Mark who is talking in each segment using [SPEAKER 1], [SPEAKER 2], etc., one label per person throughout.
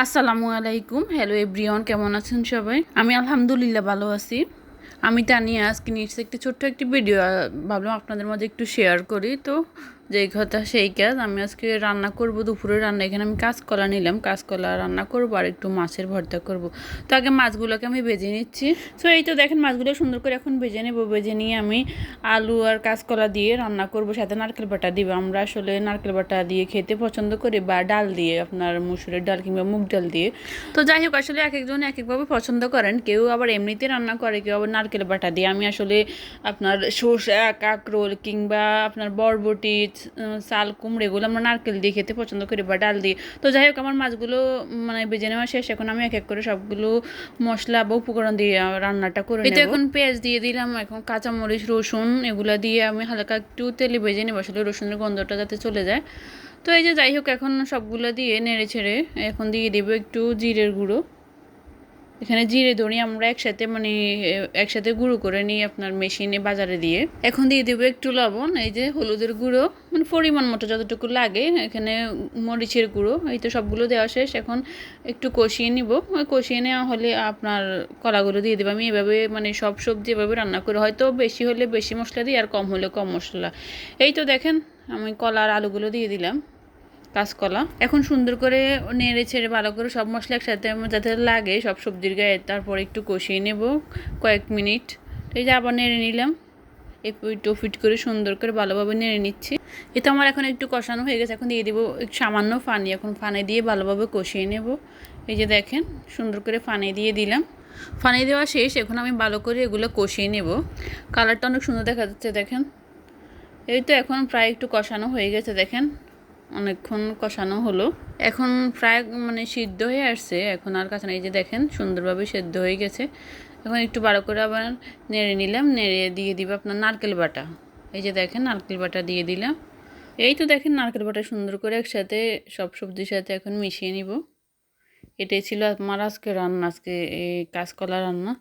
[SPEAKER 1] আসসালামু আলাইকুম। Hello everyone কেমন আছেন সবাই? আমি আলহামদুলিল্লাহ ভালো আছি। আমি তা নিয়ে আজকে নিয়ে একটি ছোট্ট একটি ভিডিও ভাবলাম আপনাদের মধ্যে একটু শেয়ার করি। তো যেই কথা সেই কাজ। আমি আজকে রান্না করব, দুপুরে রান্না। এখানে আমি কাঁচকলা নিলাম। কাঁচকলা রান্না করব আর একটু মাছের ভর্তা করব। তো আগে মাছগুলোকে আমি ভেজে নিচ্ছি। তো এই তো দেখেন মাছগুলো সুন্দর করে এখন ভেজে নেব। ভেজে নিয়ে আমি আলু আর কাঁচকলা দিয়ে রান্না করব। সাথে নারকেল বাটা দিব। আমরা আসলে নারকেল বাটা দিয়ে খেতে পছন্দ করি বা ডাল দিয়ে, আপনার মুসুরের ডাল কিংবা মুগ ডাল দিয়ে। তো যাই হোক, আসলে এক একজন এক একভাবে পছন্দ করেন। কেউ আবার এমনিতে রান্না করে, কেউ আবার নারকেল বাটা দিয়ে। আমি আসলে আপনার সর্ষে কাঁকরোল কিংবা আপনার বরবটি চাল কুমড়ো এগুলো আমরা নারকেল দিয়ে খেতে পছন্দ করি বা ডাল দিয়ে। তো যাই হোক আমার মাছগুলো মানে বেজে নেওয়া শেষ এখন আমি এক এক করে সবগুলো মশলা বা উপকরণ দিয়ে রান্নাটা করে নেব। এখন পেঁয়াজ দিয়ে দিলাম এখন কাঁচামরিচ রসুন এগুলো দিয়ে আমি হালকা একটু তেলে ভেজে নেব আসলে রসুনের গন্ধটা যাতে চলে যায়। তো এই যে যাই হোক এখন সবগুলো দিয়ে নেড়ে ছেড়ে এখন দিয়ে দেবো একটু জিরের গুঁড়ো। এখানে জিরে ধরি আমরা একসাথে মানে একসাথে গুঁড়ো করে নিই আপনার মেশিনে বাজারে দিয়ে। এখন দিয়ে দেবো একটু লবণ, এই যে হলুদের গুঁড়ো মানে পরিমাণ মতো যতটুকু লাগে এখানে মরিচের গুঁড়ো, এই তো সবগুলো দেওয়া শেষ। এখন একটু কষিয়ে নিব কষিয়ে নেওয়া হলে আপনার কলাগুলো দিয়ে দেবো। আমি এভাবে মানে সব সবজি এভাবে রান্না করে, হয়তো বেশি হলে বেশি মশলা দিই আর কম হলে কম মশলা। এই তো দেখেন, আমি কলার আলুগুলো দিয়ে দিলাম। কাঁচকলা। এখন সুন্দর করে নেড়ে ছেড়ে ভালো করে সব মশলা একসাথে যাতে লাগে, সব সবজির গায়ে, তারপর একটু কষিয়ে নেব কয়েক মিনিট। এই যে আবার নেড়ে নিলাম। একটু ফিট করে সুন্দর করে ভালোভাবে নেড়ে নিচ্ছি। এটা আমার এখন একটু কষানো হয়ে গেছে, এখন দিয়ে দেবো একটু সামান্য ফানি। এখন ফানে দিয়ে ভালোভাবে কষিয়ে নেব। এই যে দেখেন, সুন্দর করে পানি দিয়ে দিলাম। পানি দেওয়া শেষ, এখন আমি ভালো করে এগুলো কষিয়ে নেব। কালারটা অনেক সুন্দর দেখা যাচ্ছে, দেখেন। এই তো এখন প্রায় একটু কষানো হয়ে গেছে, দেখেন। অনেকক্ষণ কষানো হলো। এখন প্রায় মানে সিদ্ধ হয়ে আসছে। এখন আর না এই যে দেখেন, সুন্দরভাবে সেদ্ধ হয়ে গেছে। এখন একটু ভালো করে আবার নেড়ে নিলাম। নেড়ে দিয়ে দিব আপনার নারকেল বাটা। এই যে দেখেন, নারকেল বাটা দিয়ে দিলাম। এই তো দেখেন, নারকেল বাটা সুন্দর করে একসাথে সব সবজির সাথে এখন মিশিয়ে নিব। এটাই ছিল আমার আজকে রান্না, আজকে এই কাঁচকলা রান্না।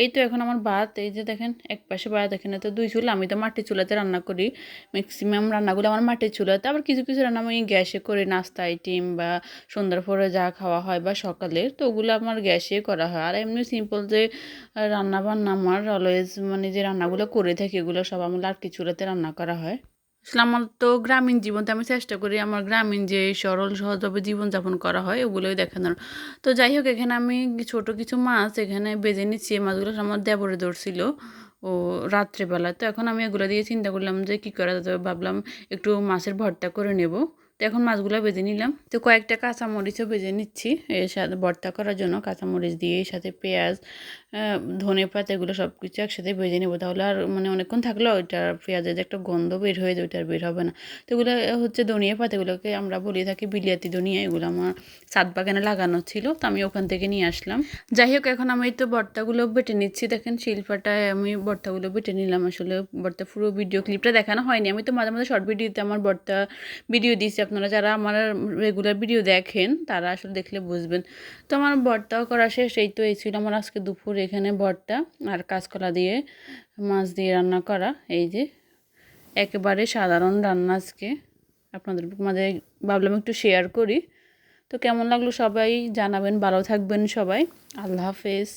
[SPEAKER 1] এই তো এখন আমার ভাত, এই যে দেখেন, এক পাশে ভাত, এখানে তো দুই চুলা, আমি তো মাটির চুলাতে রান্না করি। ম্যাক্সিমাম রান্নাগুলো আমার মাটির চুলাতে, আবার কিছু কিছু রান্না আমি গ্যাসে করি, নাস্তা আইটেম বা সন্ধ্যার পরে যা খাওয়া হয় বা সকালে, তো ওগুলো আমার গ্যাসে করা হয়। আর এমনি সিম্পল যে রান্না বান্না আমার অলওয়েজ মানে যে রান্নাগুলো করে থাকি, এগুলো সব আমার লাটকি চুলাতে রান্না করা হয়। আসলে আমার তো গ্রামীণ জীবনতে আমি চেষ্টা করি আমার গ্রামীণ যে সরল সহজভাবে জীবনযাপন করা হয়, ওগুলোই দেখানোর। তো যাই হোক, এখানে আমি ছোট কিছু মাছ এখানে বেজে নিচ্ছি মাছগুলো আমার দেবরে ধরছিল, ও রাত্রেবেলা। তো এখন আমি এগুলো দিয়ে চিন্তা করলাম যে কী করা পারে। ভাবলাম একটু মাছের ভর্তা করে নেব। তো এখন মাছগুলো ভেজে নিলাম। তো কয়েকটা কাঁচামরিচও ভেজে নিচ্ছি, এর সাথে ভর্তা করার জন্য কাঁচামরিচ দিয়ে, এর সাথে পেঁয়াজ ধনে পাতা এগুলো সব কিছু একসাথে ভেজে নেব। তাহলে আর মানে অনেকক্ষণ থাকলেও ওইটা পেঁয়াজের যে একটা গন্ধ বের হয়ে যায়, ওইটা বের হবে না। তো এগুলো হচ্ছে ধনিয়া পাতা, এগুলোকে আমরা বলে থাকি বিলিয়াতি ধনিয়া। এগুলো আমার ছাদ বাগানে লাগানো ছিল, তো আমি ওখান থেকে নিয়ে আসলাম। যাই হোক, এখন আমি তো ভর্তাগুলো বেটে নিচ্ছি। দেখেন শিল্পাটায় আমি ভর্তাগুলো বেটে নিলাম। আসলে ভর্তা পুরো ভিডিও ক্লিপটা দেখানো হয়নি। আমি তো মাঝে মাঝে শর্ট ভিডিওতে আমার ভর্তা ভিডিও দিচ্ছি আপনারা যারা আমার রেগুলার ভিডিও দেখেন, তারা আসলে দেখলে বুঝবেন। তো আমার ভর্তাও করা শেষ। এই তো, এই ছিল আমার আজকে দুপুর এখানে ভর্তা আর কাঁচকলা দিয়ে মাছ দিয়ে রান্না করা। এই যে একেবারে সাধারণ রান্না আজকে আপনাদের মাঝে ভাবলাম একটু শেয়ার করি। তো কেমন লাগল সবাই জানাবেন, ভালো থাকবেন সবাই। আল্লাহ হাফেজ।